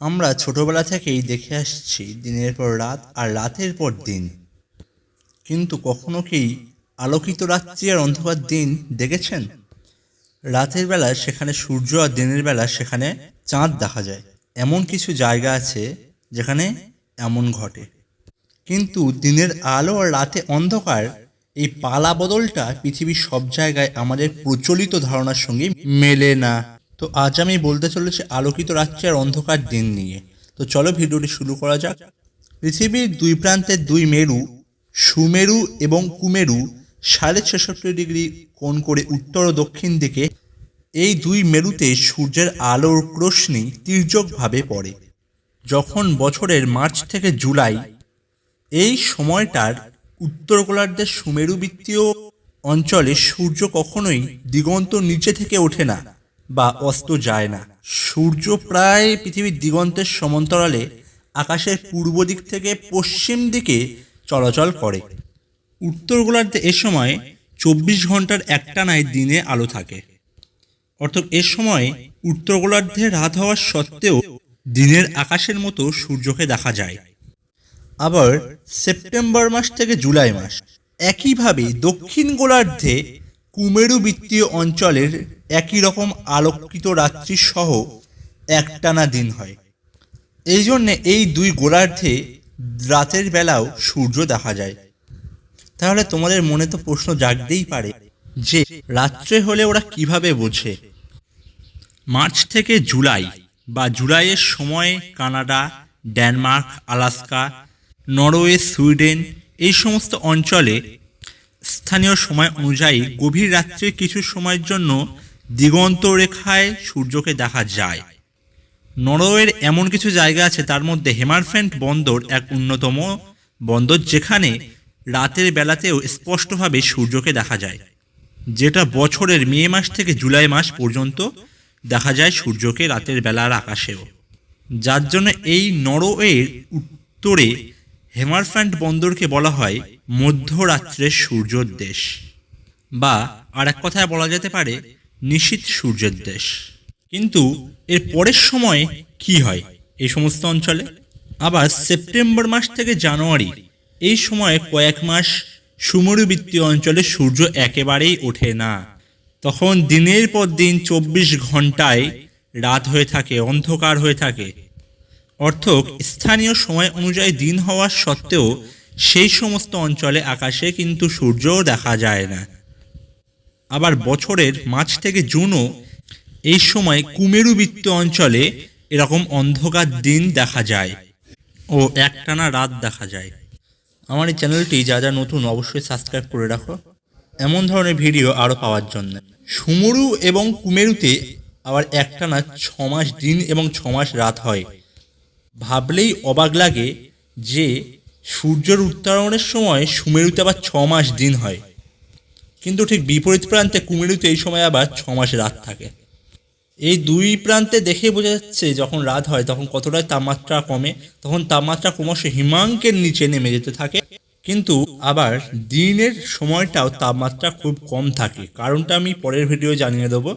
আমরা ছোটবেলা থেকেই দেখে আসছি দিনের পর রাত আর রাতের পর দিন। কিন্তু কখনো কি আলোকিত রাত্রি আর অন্ধকার দিন দেখেছেন? রাতের বেলা সেখানে সূর্য আর দিনের বেলা সেখানে চাঁদ দেখা যায়। এমন কিছু জায়গা আছে যেখানে এমন ঘটে। কিন্তু দিনের আলো আর রাতে অন্ধকার, এই পালা বদলটা পৃথিবীর সব জায়গায় আমাদের প্রচলিত ধারণার সঙ্গে মেলে না। তো আজ আমি বলতে চলেছি আলোকিত রাত্রি আর অন্ধকার দিন নিয়ে। তো চলো ভিডিওটি শুরু করা যাক। পৃথিবীর দুই প্রান্তের দুই মেরু, সুমেরু এবং কুমেরু সাড়ে ছেষট্টি ডিগ্রি কোণ করে উত্তর ও দক্ষিণ দিকে এই দুই মেরুতে সূর্যের আলোর রশ্মি তির্যকভাবে পড়ে। যখন বছরের মার্চ থেকে জুলাই, এই সময়টার উত্তর গোলার্ধের সুমেরু বৃত্তীয় অঞ্চলে সূর্য কখনোই দিগন্ত নিচে থেকে ওঠে না। বা অস্ত যায় না। সূর্য প্রায় পৃথিবীর দিগন্তের সমান্তরালে আকাশের পূর্ব দিক থেকে পশ্চিম দিকে চলাচল করে। উত্তর গোলার্ধে এ সময় চব্বিশ ঘণ্টার একটানায় দিনে আলো থাকে। অর্থাৎ এ সময় উত্তর গোলার্ধে রাত হওয়ার সত্ত্বেও দিনের আকাশের মতো সূর্যকে দেখা যায়। আবার সেপ্টেম্বর মাস থেকে জুলাই মাস। একইভাবে দক্ষিণ গোলার্ধে কুমেরু বৃত্তীয় অঞ্চলের একই রকম আলোকিত রাত্রি সহ একটানা দিন হয়। এই জন্যে এই দুই গোলার্ধে রাতের বেলাও সূর্য দেখা যায়। তাহলে তোমাদের মনে তো প্রশ্ন জাগতেই পারে যে, রাত্রে হলে ওরা কীভাবে বোঝে? মার্চ থেকে জুলাই বা জুলাইয়ের সময়ে Canada, Denmark, Alaska, Norway, Sweden এই সমস্ত অঞ্চলে স্থানীয় সময় অনুযায়ী গভীর রাত্রে কিছু সময়ের জন্য দিগন্ত রেখায় সূর্যকে দেখা যায়। নরওয়ের এমন কিছু জায়গা আছে তার মধ্যে হেমারফ্যান্ট বন্দর এক অন্যতম বন্দর যেখানে রাতের বেলাতেও স্পষ্টভাবে সূর্যকে দেখা যায়। যেটা বছরের মে মাস থেকে জুলাই মাস পর্যন্ত দেখা যায় সূর্যকে রাতের বেলার আকাশেও। যার জন্য এই নরওয়ের উত্তরে হেমারফ্যান্ট বন্দরকে বলা হয় মধ্যরাত্রের সূর্যের দেশ বা আর এক কথায় বলা যেতে পারে নিশীত সূর্যের দেশ। কিন্তু এর পরের সময় কি হয় এই সমস্ত অঞ্চলে? আবার সেপ্টেম্বর মাস থেকে জানুয়ারি, এই সময়ে কয়েক মাস সুমরুবৃত্তীয় অঞ্চলে সূর্য একেবারেই ওঠে না। তখন দিনের পর দিন চব্বিশ ঘন্টায় রাত হয়ে থাকে, অন্ধকার হয়ে থাকে। অর্থক স্থানীয় সময় অনুযায়ী দিন হওয়ার সত্ত্বেও সেই সমস্ত অঞ্চলে আকাশে কিন্তু সূর্যও দেখা যায় না। আবার বছরের মার্চ থেকে জুনও এই সময় কুমেরু বৃত্ত অঞ্চলে এরকম অন্ধকার দিন দেখা যায় ও একটানা রাত দেখা যায়। আমার এই চ্যানেলটি যা যা নতুন অবশ্যই সাবস্ক্রাইব করে রাখো। এমন ধরনের ভিডিও আরও পাওয়ার জন্য। সুমরু এবং কুমেরুতে আবার একটানা ছ মাস দিন এবং ছ মাস রাত হয়। ভাবলেই অবাক লাগে যে সূর্যের উত্তরণের সময় সুমেরুতে আবার ছ মাস দিন হয়। কিন্তু ঠিক বিপরীত প্রান্তে কুমেরুতে এই সময় আবার ছ মাস রাত থাকে। এই দুই প্রান্তে দেখে বোঝা যাচ্ছে যখন রাত হয় তখন কতটাই তাপমাত্রা কমে, তখন তাপমাত্রা ক্রমশ হিমাঙ্কের নিচে নেমে যেতে থাকে। কিন্তু আবার দিনের সময়টাও তাপমাত্রা খুব কম থাকে। কারণটা আমি পরের ভিডিও জানিয়ে দেবো।